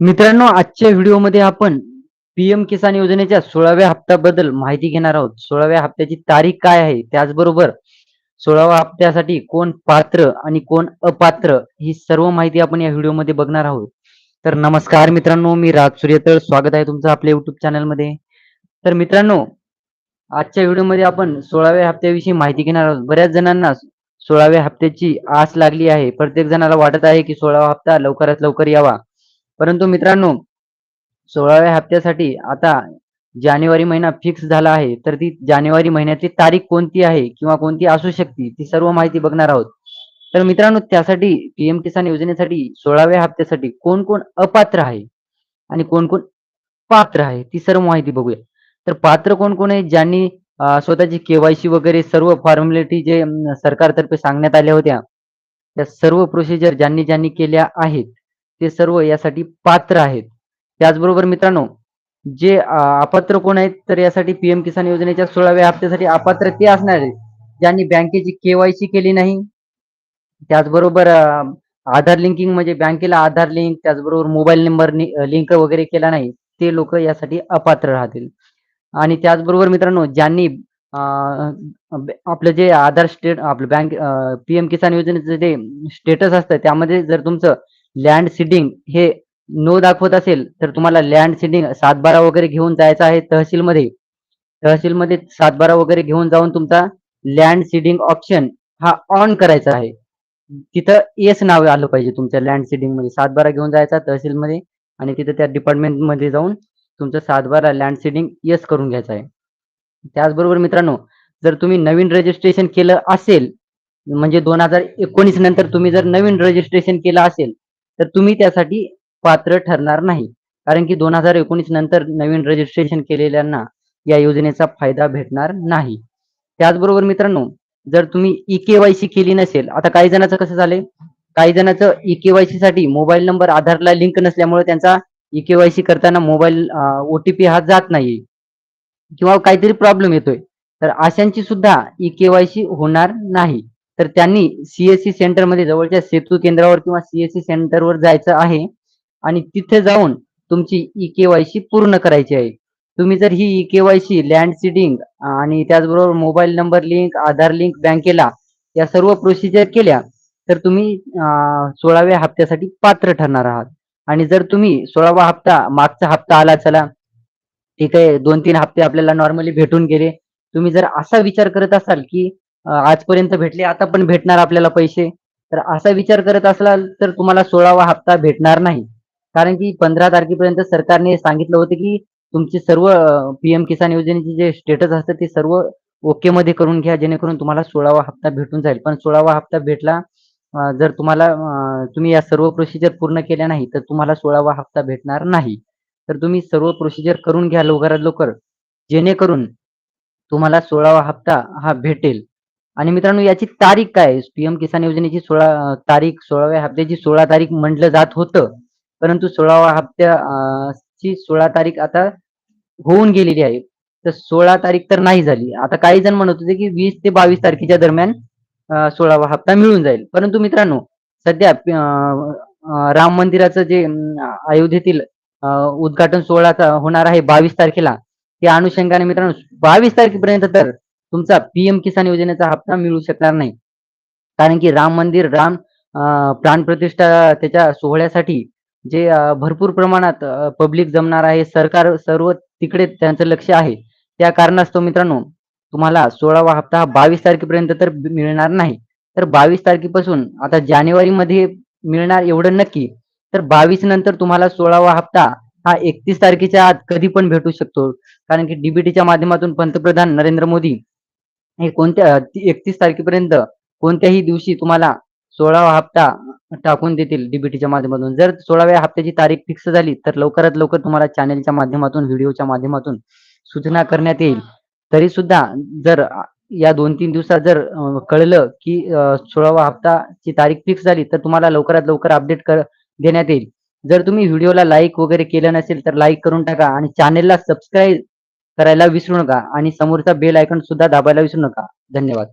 मित्रांनो आजच्या व्हिडिओमध्ये आपण पीएम किसान योजनेच्या सोळाव्या हप्त्याबद्दल माहिती घेणार आहोत. सोळाव्या हप्त्याची तारीख काय आहे? त्याचबरोबर सोळाव्या हप्त्यासाठी कोण पात्र आणि कोण अपात्र ही सर्व माहिती आपण या व्हिडिओमध्ये बघणार आहोत. तर नमस्कार मित्रांनो मी राज सूर्यतळ. स्वागत आहे तुमचं आपल्या युट्यूब चॅनलमध्ये तर मित्रांनो आजच्या व्हिडिओमध्ये आपण सोळाव्या हप्त्याविषयी माहिती घेणार आहोत. बऱ्याच जणांना सोळाव्या हप्त्याची आस लागली आहे. प्रत्येक जणाला वाटत आहे की सोळावा हप्ता लवकरात लवकर यावा. परंतु मित्रांनो सोळाव्या हप्त्यासाठी आता जानेवारी महिना फिक्स झाला आहे तर ती जानेवारी महिन्याची तारीख कोणती आहे किंवा कोणती असू शकते ती सर्व माहिती बघणार आहोत. तर मित्रांनो त्यासाठी पीएम किसान योजनेसाठी सोळाव्या हप्त्यासाठी कोण कोण अपात्र आहे आणि कोण कोण पात्र आहे ती सर्व माहिती बघूया. तर पात्र कोण कोण आहे ज्यांनी स्वतःची केवायसी वगैरे सर्व फॉर्मॅलिटी जे सरकारतर्फे सांगण्यात आल्या होत्या त्या सर्व प्रोसिजर ज्यांनी ज्यांनी केल्या आहेत ते सर्व यासाठी पात्र आहेत. त्याचबरोबर मित्रांनो जे अपात्र कोण आहेत तर यासाठी पीएम किसान योजनेच्या सोळाव्या हप्त्यासाठी अपात्र ते असणार आहेत. ज्यांनी बँकेची केवायसी केली नाही त्याचबरोबर आधार लिंकिंग म्हणजे बँकेला आधार लिंक त्याचबरोबर मोबाईल नंबर लिंक वगैरे केला नाही ते लोक यासाठी अपात्र राहतील. आणि त्याचबरोबर मित्रांनो ज्यांनी आपलं जे आधार स्टेट आपलं बँक पीएम किसान योजनेचं जे स्टेटस असतं त्यामध्ये जर तुमचं लँड सीडिंग हे नो दाखवत असेल तर तुम्हाला लँड सीडिंग सातबारा वगैरे घेऊन जायचं आहे तहसीलमध्ये. तहसीलमध्ये सातबारा वगैरे घेऊन जाऊन तुमचा लँड सीडिंग ऑप्शन हा ऑन करायचा आहे. तिथं येस नाव आलं पाहिजे तुमच्या लँड सीडिंगमध्ये. सातबारा घेऊन जायचा तहसीलमध्ये आणि तिथं त्या डिपार्टमेंटमध्ये जाऊन तुमचं सातबारा लँड सीडिंग येस करून घ्यायचं आहे. त्याचबरोबर मित्रांनो जर तुम्ही नवीन रजिस्ट्रेशन केलं असेल म्हणजे दोन हजार एकोणीस नंतर तुम्ही जर नवीन रजिस्ट्रेशन केलं असेल तर तुम्ही त्यासाठी पात्र ठरणार नाही. कारण की दोन हजार एकोणीस नंतर नवीन रजिस्ट्रेशन केलेल्यांना या योजनेचा फायदा भेटणार नाही. त्याचबरोबर मित्रांनो जर तुम्ही ई केवायसी केली नसेल आता काही जणांचं कसं झालंय? काही जणांचं ई केवायसी साठी मोबाईल नंबर आधारला लिंक नसल्यामुळे त्यांचा ई केवायसी करताना मोबाईल ओटीपी हा जात नाही. किंवा काहीतरी प्रॉब्लेम येतोय. तर अशांची सुद्धा ई केवायसी होणार नाही. तर त्यांनी सीएससी सेंटरमध्ये जवळच्या सेतू केंद्रावर किंवा सीएससी सेंटरवर जायचं आहे. आणि तिथे जाऊन तुमची ई केवायसी पूर्ण करायची आहे. तुम्ही जर ही ई केवायसी लँड सिडिंग आणि त्याचबरोबर mobile number link Aadhaar link बँकेला या सर्व प्रोसिजर केल्या तर तुम्ही सोळाव्या हप्त्यासाठी पात्र ठरणार आहात. आणि जर तुम्ही सोळावा हप्ता मागचा हप्ता आला चला ठीक आहे दोन तीन हप्ते आपल्याला नॉर्मली भेटून गेले. तुम्ही जर असा विचार करत असाल की आजपर्यंत भेटले आता पण भेटणार आपल्याला पैसे. तर असा विचार करत असाल तर तुम्हाला सोळावा हप्ता भेटणार नाही. कारण की पंधरा तारखेपर्यंत सरकारने सांगितलं होतं की तुमचे सर्व पीएम किसान योजनेचे जे स्टेटस असतं ते सर्व ओके मध्ये करून घ्या जेणेकरून तुम्हाला सोळावा हप्ता भेटून जाईल. पण सोळावा हप्ता भेटला जर तुम्हाला तुम्ही या सर्व प्रोसिजर पूर्ण केल्या नाही तर तुम्हाला सोळावा हप्ता भेटणार नाही. तर तुम्ही सर्व प्रोसिजर करून घ्या लवकरात लवकर. जेणेकरून तुम्हाला सोळावा हप्ता हा भेटेल. आणि मित्रांनो याची तारीख काय पीएम किसान योजनेची सोळा तारीख सोळाव्या हप्त्याची सोळा तारीख म्हटलं जात होतं. परंतु सोळाव्या हप्त्याची ची सोळा तारीख आता होऊन गेलेली आहे. तर सोळा तारीख तर नाही झाली. आता काही जण म्हणत होते की वीस ते बावीस तारखेच्या दरम्यान सोळावा हप्ता मिळून जाईल. परंतु मित्रांनो सध्या राम मंदिराचं जे अयोध्येतील उद्घाटन सोहळा होणार आहे बावीस तारखेला. त्या अनुषंगाने मित्रांनो बावीस तारखेपर्यंत तर तुमचा पीएम किसान योजनेचा हप्ता मिळू शकणार नाही. कारण की राम मंदिर राम प्राण प्राणप्रतिष्ठा त्याच्या सोहळ्यासाठी जे भरपूर प्रमाणात पब्लिक जमणार आहे. सरकार सर्व तिकडे त्यांचं लक्ष आहे. त्या कारणास्तव मित्रांनो तुम्हाला सोळावा हप्ता हा बावीस तारखेपर्यंत तर मिळणार नाही. तर बावीस तारखेपासून आता जानेवारीमध्ये मिळणार एवढं नक्की. तर बावीस नंतर तुम्हाला सोळावा हप्ता हा एकतीस तारखेच्या आत कधी पण भेटू शकतो. कारण की डीबीटीच्या माध्यमातून पंतप्रधान नरेंद्र मोदी हे कोणत्या एकतीस तारखेपर्यंत कोणत्याही दिवशी तुम्हाला सोळावा हप्ता टाकून देतील डीबीटीच्या माध्यमातून. जर सोळाव्या हप्त्याची तारीख फिक्स झाली तर लवकरात लवकर तुम्हाला चॅनेलच्या माध्यमातून व्हिडिओच्या माध्यमातून सूचना करण्यात येईल. तरी सुद्धा जर या दोन तीन दिवसात जर कळलं की सोळावा हप्ताची तारीख फिक्स झाली तर तुम्हाला लवकरात लवकर अपडेट कर देण्यात येईल. जर तुम्ही व्हिडिओला लाईक वगैरे केलं नसेल तर लाईक करून टाका आणि चॅनेलला सबस्क्राईब करायला विसरू नका आणि समोरचा बेल आयकॉन सुद्धा दाबायला विसरू नका. धन्यवाद.